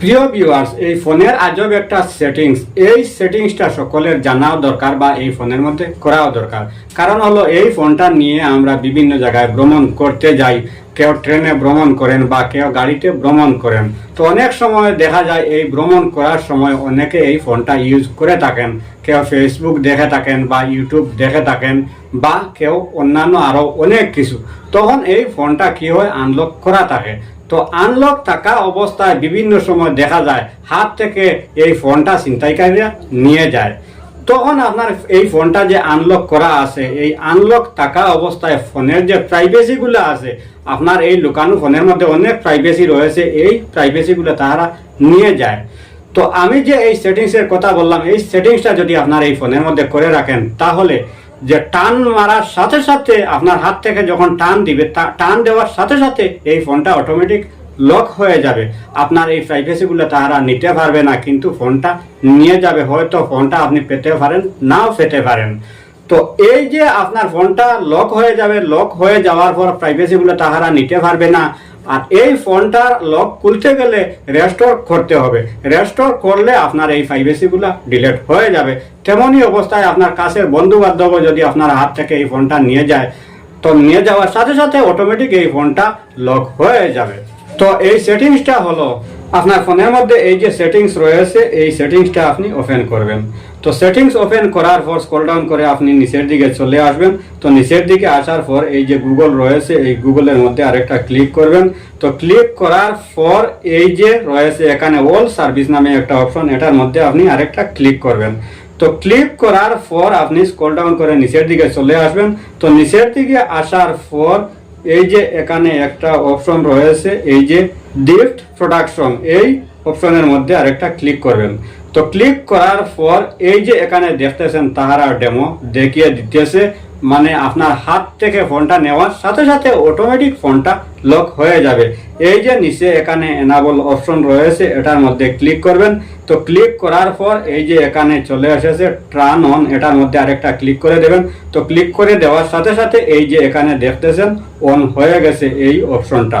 প্রিয় ভিউয়ার্স এই ফোনের আজব একটা সেটিংস এই সেটিংসটা সকলের জানাও দরকার বা এই ফোনের মধ্যে করাও দরকার। কারণ হলো, এই ফোনটা নিয়ে আমরা বিভিন্ন জায়গায় ভ্রমণ করতে যাই। কেউ ট্রেনে ভ্রমণ করেন বা কেউ গাড়িতে ভ্রমণ করেন। তো অনেক সময় দেখা যায়, এই ভ্রমণ করার সময় অনেকে এই ফোনটা ইউজ করে থাকেন। কেউ ফেসবুক দেখে থাকেন বা ইউটিউব দেখে থাকেন বা কেউ অন্যান্য আরও অনেক কিছু। তখন এই ফোনটা কি হয় আনলক করা থাকে? তো আনলক থাকা অবস্থায় বিভিন্ন সময় দেখা যায়, হাত থেকে এই ফোনটা ছিনতাইকারীরা নিয়ে যায়। তখন আপনার এই ফোনটা যে আনলক করা আছে, এই আনলক থাকা অবস্থায় ফোনের যে প্রাইভেসিগুলো আছে, আপনার এই লুকানো ফোনের মধ্যে অনেক প্রাইভেসি রয়েছে, এই প্রাইভেসিগুলো তারা নিয়ে যায়। তো আমি যে এই সেটিংসের কথা বললাম, এই সেটিংসটা যদি আপনার এই ফোনের মধ্যে করে রাখেন, তাহলে যে টান মারার সাথে সাথে আপনার হাত থেকে যখন টান দিবে টান দেওয়ার সাথে সাথে এই ফোনটা অটোমেটিক লক হয়ে যাবে। আপনার এই প্রাইভেসিগুলো তারা নিতে পারবে না, কিন্তু ফোনটা নিয়ে যাবে। হয়তো ফোনটা আপনি পেতে পারেন, নাও পেতে পারেন। তো এই যে আপনার ফোনটা লক হয়ে যাবে লক হয়ে যাওয়ার পর প্রাইভেসিগুলো তাহারা নিতে পারবে না আর এই ফোনটা লক খুলতে গেলে রেস্টোর করতে হবে। রেস্টোর করলে আপনার এই প্রাইভেসিগুলো ডিলেট হয়ে যাবে। তেমনই অবস্থায় আপনার কাছের বন্ধু বান্ধব যদি আপনার হাত থেকে এই ফোনটা নিয়ে যায়, তো নিয়ে যাওয়ার সাথে সাথে অটোমেটিক এই ফোনটা লক হয়ে যাবে। তো এই সেটিংসটা হলো আপনার ফোনের মধ্যে এই যে সেটিংস রয়েছে, এই সেটিংসটা আপনি ওপেন করবেন। তো সেটিংস ওপেন করার পর স্কল ডাউন করে আপনি নিচের দিকে চলে আসবেন। তো নিচের দিকে আসার পর এই যে গুগল রয়েছে, এই গুগলের মধ্যে আরেকটা ক্লিক করবেন। তো ক্লিক করার পর এই যে রয়েছে এখানে অল সার্ভিস নামে একটা অপশন এটার মধ্যে আপনি আরেকটা ক্লিক করবেন। তো ক্লিক করার পর আপনি স্ক্রল ডাউন করে নিচের দিকে চলে আসবেন। তো নিচের দিকে আসার পর এই যে এখানে একটা অপশন রয়েছে, এই যে ডিফট প্রোডাকশন এই অপশনের মধ্যে আরেকটা ক্লিক করবেন। তো ক্লিক করার পর এই যে এখানে দেখতেছেন তাহারা ডেমো দেখিয়ে দিতেছে মানে আপনার হাত থেকে ফোনটা নেওয়ার সাথে সাথে অটোমেটিক ফোনটা লক হয়ে যাবে। এই যে নিচে এখানে এনাবল অপশন রয়েছে, এটার মধ্যে ক্লিক করবেন। তো ক্লিক করার পর এই যে এখানে চলে এসেছে ট্রান অন এটার মধ্যে আরেকটা ক্লিক করে দেবেন। তো ক্লিক করে দেওয়ার সাথে সাথে এই যে এখানে দেখতেছেন অন হয়ে গেছে এই অপশনটা